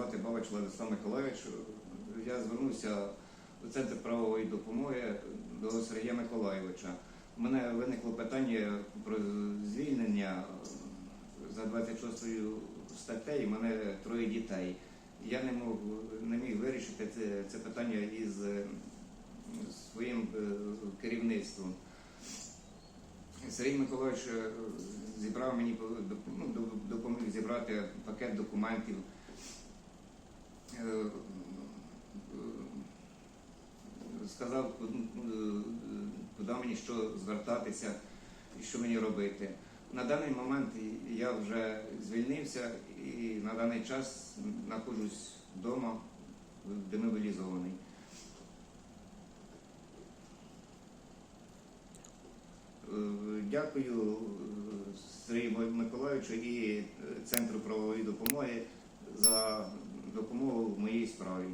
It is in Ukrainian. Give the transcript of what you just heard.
звати Бабич Владислав Миколаївич. Я звернувся у центр правової допомоги до Сергія Миколаєвича. У мене виникло питання про звільнення за 26 статтею. У мене троє дітей. Я не мог не міг вирішити це, це питання із своїм е, керівництвом. Сергій Миколаївич е, зібрав мені ну, до- допоміг зібрати пакет документів. Сказав, куди- е, мені що звертатися і що мені робити. На даний момент я вже звільнився і на даний час знаходжусь вдома демобілізований. Е, Дякую е, Сергію Миколаївичу і Центру правової допомоги за допомогу в моїй справі.